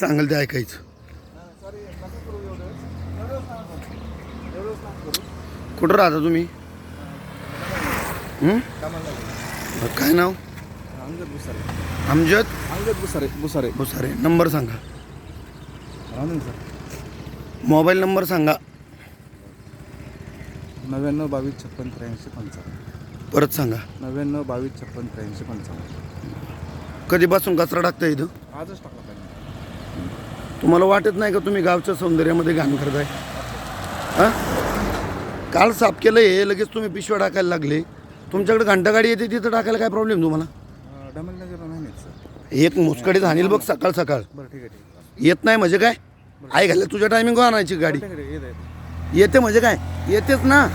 सांगाल ते ऐकायचं. कुठं राहता तुम्ही? हं? काय नाव? अंगद अमजद? अंगद बुसारे बुसारे भुसारे. नंबर सांगा. सर मोबाईल नंबर सांगा. नव्याण्णव बावीस छप्पन त्र्याऐंशी पंचावन्न. परत सांगा. नव्याण्णव बावीस छप्पन त्र्याऐंशी पंचावन्न. कधीपासून कचरा टाकता इथं? आजच टाकला पाहिजे तुम्हाला वाटत नाही का तुम्ही गावच्या सौंदर्यामध्ये घाण करताय? हां? काल साफ केलं हे लगेच तुम्ही पिशव्या टाकायला लागले. तुमच्याकडे घंटागाडी येते तिथं टाकायला काय प्रॉब्लेम तुम्हाला? डमलनगरला नाही नेत सर. एक मुसकडीत हानील बघ सकाळ सकाळ. बरं ठीक आहे ठीक आहे. येत नाही म्हणजे काय? आई घालले तुझ्या टायमिंग आणायची गाडी. ठीक आहे, येत आहे. येते म्हणजे काय? येतेच ना.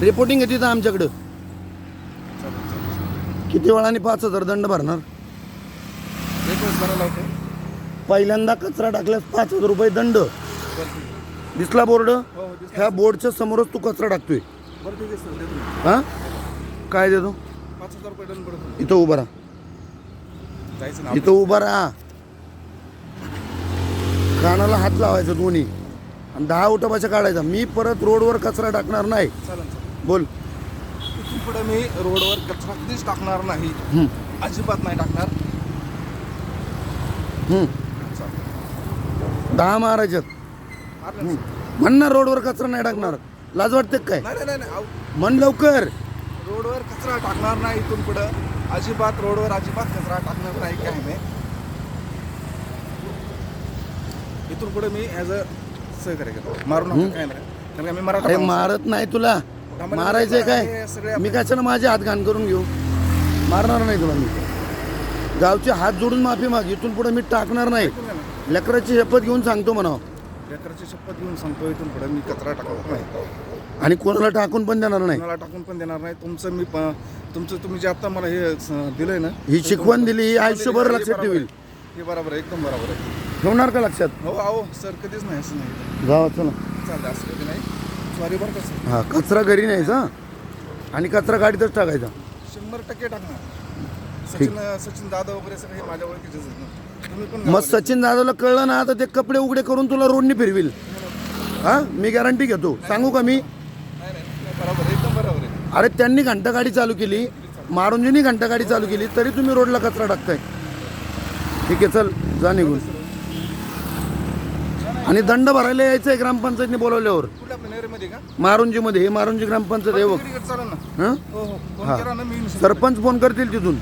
रिपोर्टिंग आहे तिथं आमच्याकडं. किती वेळाने पाच हजार दंड भरणार? एक वेळेस पहिल्यांदा कचरा टाकल्यास पाच हजार रुपये दंड. दिसला बोर्ड? हो हो दिसलं. ह्या बोर्डच्या समोरच तू कचरा टाकतोय. बरं ठीक आहे सर देतो मी. हा? काय देतो? पाच हजार रुपये डन पडतो. इथं उभा राहा. जायचं ना इथं उभा राहा. कानाला हात लावायचा दोन्ही. आणि दहा उठापाच्या काढायचा. मी परत रोडवर कचरा टाकणार नाही. चालेल चालेल. बोल. इथून पुढे मी रोडवर कचरा कधीच टाकणार नाही. अजिबात नाही टाकणार. दहा मारायच्यात. मारलं ना, सर. म्हणणार रोडवर कचरा नाही टाकणार. लाज वाटते काय? नाही नाही, नाही नाही आऊ. म्हण लवकर. रोडवर कचरा टाकणार नाही इथून पुढं. अजिबात रोडवर अजिबात कचरा टाकणार नाही काय नाही. इथून पुढे मी ॲज अ सहकार्य करतो. मारू नका काय नाही. कारण का मी मराठा माणूस. मारत नाही तुला. मारायचंय हे काय मी कशाला माझे हात घाण करून घेऊ? मारणार नाही तुला मी. गावचे हात जोडून माफी माग इथून पुढे मी टाकणार नाही. लेकराची शपथ घेऊन सांगतो म्हणा लेकराची शपथ घेऊन सांगतो इथून पुढे मी कचरा टाकणार नाही. आणि कोणाला टाकून पण देणार नाही. कोणाला टाकून पण देणार नाही. तुमचं मी प- तुमचं तुम्ही जे आता मला हे स- दिलंय ना ही शिकवण दिली ही आयुष्यभर लक्षात बरोबर ठेवील. हे बरोबर आहे एकदम बरोबर आहे. ठेवणार का लक्षात? हो आहो सर कधीच नाही असं नाही. जावा चला. चालतं असं कधी नाही. हा कचरा घरी न्यायचा आणि कचरा गाडीतच टाकायचा. शंभर टक्के टाकणार. सचिन सचिन दादा वगैरे सगळे माझ्या ओळखीचेच आहेत ना तुम्ही पण मग सचिन दादाला कळलं ना तर ते कपडे उघडे करून तुला रोडने फिरविल. हा? मी गॅरंटी घेतो. सांगू का मी? नाही नाही नाही, बरोबर आहे, एकदम बरोबर आहे. अरे त्यांनी घंटा गाडी चालू केली. मारुंजीनी घंटा गाडी चालू केली तरी तुम्ही रोडला कचरा टाकताय. ठीक आहे चल जा निघून. आणि दंड भरायला यायचं आहे ग्रामपंचायतने बोलवल्यावर. मारुंजीमध्ये हे मारुंजी ग्रामपंचायत आहे बघ. हं? हो. सरपंच फोन करतील तिथून.